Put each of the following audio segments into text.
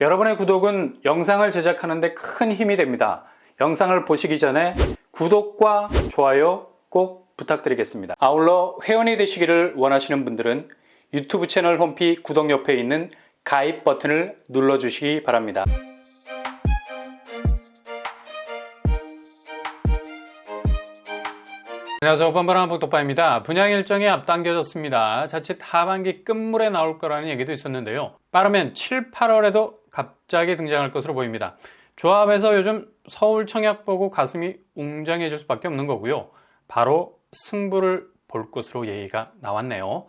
여러분의 구독은 영상을 제작하는 데 큰 힘이 됩니다. 영상을 보시기 전에 구독과 좋아요 꼭 부탁드리겠습니다. 아울러 회원이 되시기를 원하시는 분들은 유튜브 채널 홈피 구독 옆에 있는 가입 버튼을 눌러주시기 바랍니다. 안녕하세요. 뻔뻔한 복 독바입니다. 분양 일정이 앞당겨졌습니다. 자칫 하반기 끝물에 나올 거라는 얘기도 있었는데요. 빠르면 7, 8월에도 갑자기 등장할 것으로 보입니다. 조합에서 요즘 서울 청약 보고 가슴이 웅장해질 수밖에 없는 거고요. 바로 승부를 볼 것으로 얘기가 나왔네요.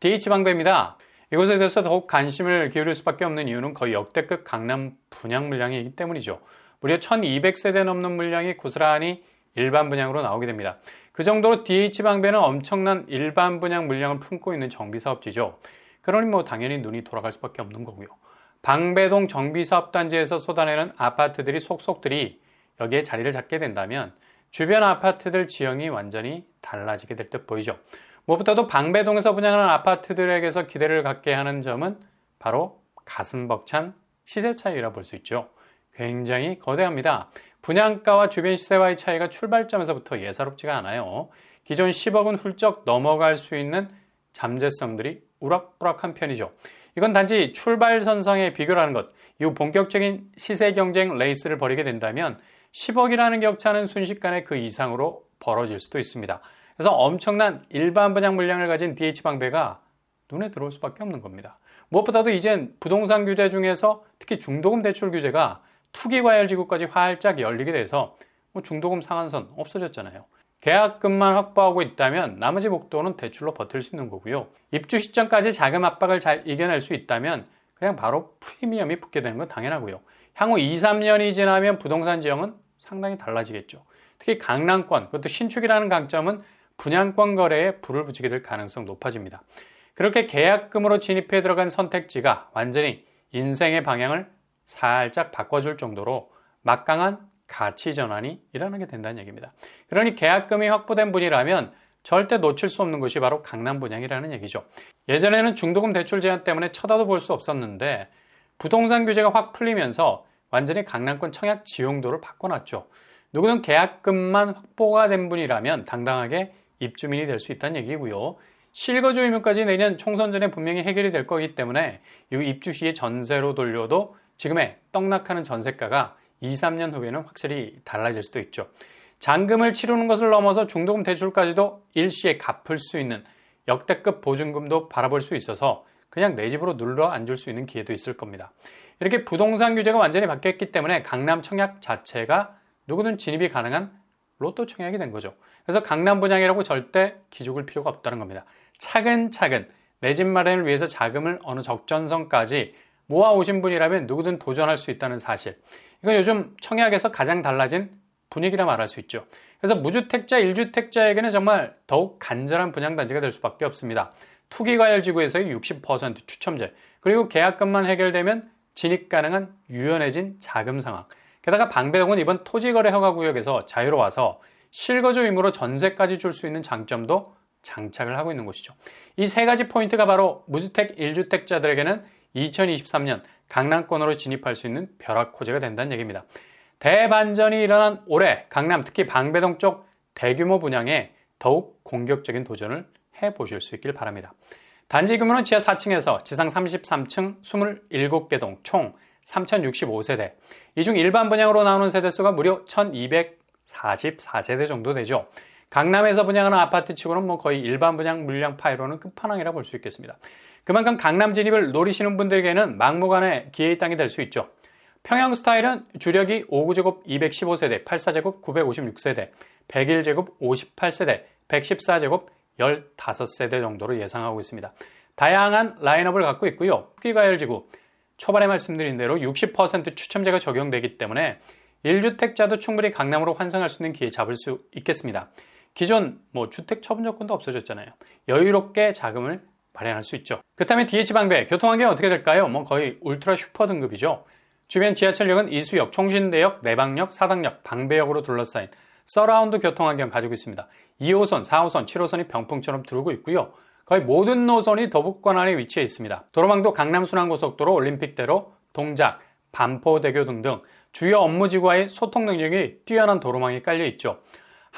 DH방배입니다. 이곳에 대해서 더욱 관심을 기울일 수밖에 없는 이유는 거의 역대급 강남 분양 물량이기 때문이죠. 무려 1200세대 넘는 물량이 고스란히 일반 분양으로 나오게 됩니다. 그 정도로 DH방배는 엄청난 일반 분양 물량을 품고 있는 정비사업지죠. 그러니 뭐 당연히 눈이 돌아갈 수밖에 없는 거고요. 방배동 정비사업단지에서 쏟아내는 아파트들이 속속들이 여기에 자리를 잡게 된다면 주변 아파트들 지형이 완전히 달라지게 될 듯 보이죠. 무엇보다도 방배동에서 분양하는 아파트들에게서 기대를 갖게 하는 점은 바로 가슴 벅찬 시세 차이라 볼 수 있죠. 굉장히 거대합니다. 분양가와 주변 시세와의 차이가 출발점에서부터 예사롭지가 않아요. 기존 10억은 훌쩍 넘어갈 수 있는 잠재성들이 우락부락한 편이죠. 이건 단지 출발선상의 비교라는 것, 이후 본격적인 시세 경쟁 레이스를 벌이게 된다면 10억이라는 격차는 순식간에 그 이상으로 벌어질 수도 있습니다. 그래서 엄청난 일반 분양 물량을 가진 DH방배가 눈에 들어올 수밖에 없는 겁니다. 무엇보다도 이젠 부동산 규제 중에서 특히 중도금 대출 규제가 투기 과열 지구까지 활짝 열리게 돼서 뭐 중도금 상한선 없어졌잖아요. 계약금만 확보하고 있다면 나머지 목돈은 대출로 버틸 수 있는 거고요. 입주 시점까지 자금 압박을 잘 이겨낼 수 있다면 그냥 바로 프리미엄이 붙게 되는 건 당연하고요. 향후 2, 3년이 지나면 부동산 지형은 상당히 달라지겠죠. 특히 강남권, 그것도 신축이라는 강점은 분양권 거래에 불을 붙이게 될 가능성 높아집니다. 그렇게 계약금으로 진입해 들어간 선택지가 완전히 인생의 방향을 살짝 바꿔줄 정도로 막강한 가치 전환이 일어나게 된다는 얘기입니다. 그러니 계약금이 확보된 분이라면 절대 놓칠 수 없는 것이 바로 강남 분양이라는 얘기죠. 예전에는 중도금 대출 제한 때문에 쳐다도 볼 수 없었는데 부동산 규제가 확 풀리면서 완전히 강남권 청약 지용도를 바꿔놨죠. 누구든 계약금만 확보가 된 분이라면 당당하게 입주민이 될 수 있다는 얘기고요. 실거주 의무까지 내년 총선 전에 분명히 해결이 될 거기 때문에 이 입주 시에 전세로 돌려도 지금의 떡락하는 전세가가 2, 3년 후에는 확실히 달라질 수도 있죠. 잔금을 치르는 것을 넘어서 중도금 대출까지도 일시에 갚을 수 있는 역대급 보증금도 바라볼 수 있어서 그냥 내 집으로 눌러 앉을 수 있는 기회도 있을 겁니다. 이렇게 부동산 규제가 완전히 바뀌었기 때문에 강남 청약 자체가 누구든 진입이 가능한 로또 청약이 된 거죠. 그래서 강남 분양이라고 절대 기죽을 필요가 없다는 겁니다. 차근차근 내 집 마련을 위해서 자금을 어느 적전선까지 모아 오신 분이라면 누구든 도전할 수 있다는 사실. 이건 요즘 청약에서 가장 달라진 분위기라 말할 수 있죠. 그래서 무주택자, 1주택자에게는 정말 더욱 간절한 분양단지가 될 수밖에 없습니다. 투기과열지구에서의 60% 추첨제, 그리고 계약금만 해결되면 진입 가능한 유연해진 자금 상황. 게다가 방배동은 이번 토지거래 허가구역에서 자유로워서 실거주 의무로 전세까지 줄 수 있는 장점도 장착을 하고 있는 곳이죠. 이 세 가지 포인트가 바로 무주택 1주택자들에게는 2023년 강남권으로 진입할 수 있는 벼락호재가 된다는 얘기입니다. 대반전이 일어난 올해 강남 특히 방배동 쪽 대규모 분양에 더욱 공격적인 도전을 해보실 수 있길 바랍니다. 단지 규모는 지하 4층에서 지상 33층 27개 동 총 3065세대. 이 중 일반 분양으로 나오는 세대수가 무려 1244세대 정도 되죠. 강남에서 분양하는 아파트 치고는 뭐 거의 일반 분양 물량 파이로는 끝판왕이라 볼 수 있겠습니다. 그만큼 강남 진입을 노리시는 분들에게는 막무가내 기회의 땅이 될 수 있죠. 평형 스타일은 주력이 5구제곱 215세대, 8사제곱 956세대, 101제곱 58세대, 114제곱 15세대 정도로 예상하고 있습니다. 다양한 라인업을 갖고 있고요. 후기가열지구 초반에 말씀드린 대로 60% 추첨제가 적용되기 때문에 1주택자도 충분히 강남으로 환승할 수 있는 기회 잡을 수 있겠습니다. 기존 뭐 주택 처분 조건도 없어졌잖아요. 여유롭게 자금을 마련할 수 있죠. 그렇다면 DH방배 교통 환경이 어떻게 될까요? 뭐 거의 울트라 슈퍼 등급이죠. 주변 지하철역은 이수역, 총신대역, 내방역, 사당역, 방배역으로 둘러싸인 서라운드 교통 환경 가지고 있습니다. 2호선, 4호선, 7호선이 병풍처럼 두르고 있고요. 거의 모든 노선이 도북권 안에 위치해 있습니다. 도로망도 강남 순환고속도로 올림픽대로 동작, 반포대교 등등 주요 업무지구와의 소통 능력이 뛰어난 도로망이 깔려 있죠.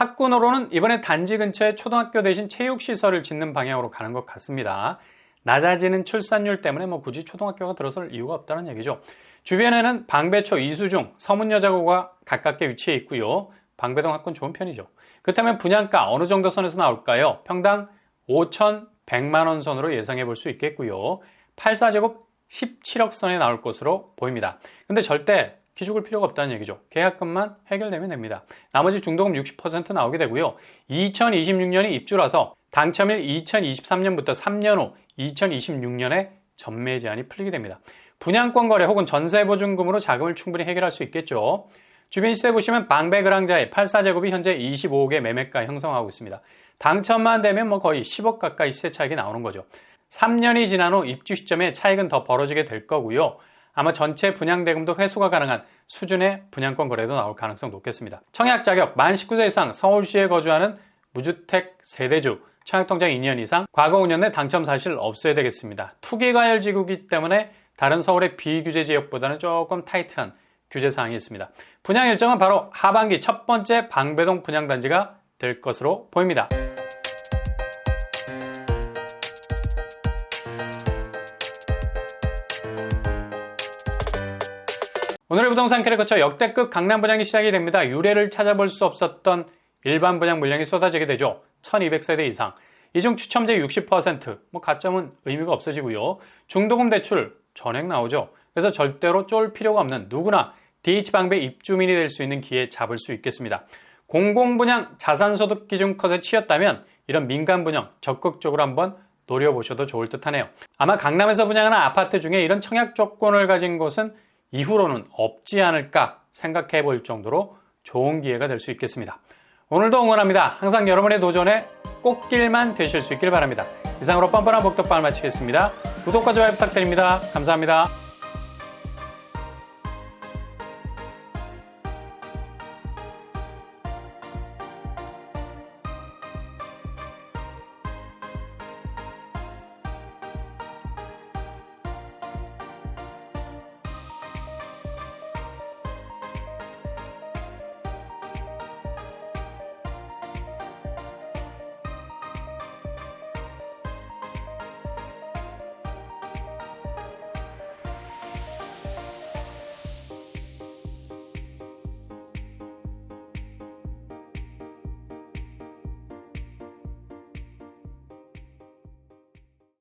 학군으로는 이번에 단지 근처에 초등학교 대신 체육시설을 짓는 방향으로 가는 것 같습니다. 낮아지는 출산율 때문에 뭐 굳이 초등학교가 들어설 이유가 없다는 얘기죠. 주변에는 방배초, 이수중, 서문여자고가 가깝게 위치해 있고요. 방배동 학군 좋은 편이죠. 그렇다면 분양가 어느 정도 선에서 나올까요? 평당 5,100만 원 선으로 예상해 볼 수 있겠고요. 84제곱 17억 선에 나올 것으로 보입니다. 근데 절대 기죽을 필요가 없다는 얘기죠. 계약금만 해결되면 됩니다. 나머지 중도금 60% 나오게 되고요. 2026년이 입주라서 당첨일 2023년부터 3년 후 2026년에 전매 제한이 풀리게 됩니다. 분양권 거래 혹은 전세 보증금으로 자금을 충분히 해결할 수 있겠죠. 주변 시세 보시면 방배 그랑자의 84제곱이 현재 25억의 매매가 형성하고 있습니다. 당첨만 되면 뭐 거의 10억 가까이 시세 차익이 나오는 거죠. 3년이 지난 후 입주 시점에 차익은 더 벌어지게 될 거고요. 아마 전체 분양 대금도 회수가 가능한 수준의 분양권 거래도 나올 가능성 높겠습니다. 청약 자격 만 19세 이상 서울시에 거주하는 무주택 세대주 청약통장 2년 이상 과거 5년 내 당첨 사실 없어야 되겠습니다. 투기과열 지구이기 때문에 다른 서울의 비규제 지역보다는 조금 타이트한 규제 사항이 있습니다. 분양 일정은 바로 하반기 첫 번째 방배동 분양단지가 될 것으로 보입니다. 오늘의 부동산 거쳐 역대급 강남 분양이 시작이 됩니다. 유례를 찾아볼 수 없었던 일반 분양 물량이 쏟아지게 되죠. 1200세대 이상. 이중 추첨제 60%, 뭐 가점은 의미가 없어지고요. 중도금 대출 전액 나오죠. 그래서 절대로 쫄 필요가 없는 누구나 DH방배 입주민이 될 수 있는 기회 잡을 수 있겠습니다. 공공분양 자산소득 기준 컷에 치였다면 이런 민간 분양 적극적으로 한번 노려보셔도 좋을 듯 하네요. 아마 강남에서 분양하는 아파트 중에 이런 청약 조건을 가진 곳은 이후로는 없지 않을까 생각해 볼 정도로 좋은 기회가 될 수 있겠습니다. 오늘도 응원합니다. 항상 여러분의 도전에 꽃길만 되실 수 있길 바랍니다. 이상으로 뻔뻔한 복덕방을 마치겠습니다. 구독과 좋아요 부탁드립니다. 감사합니다.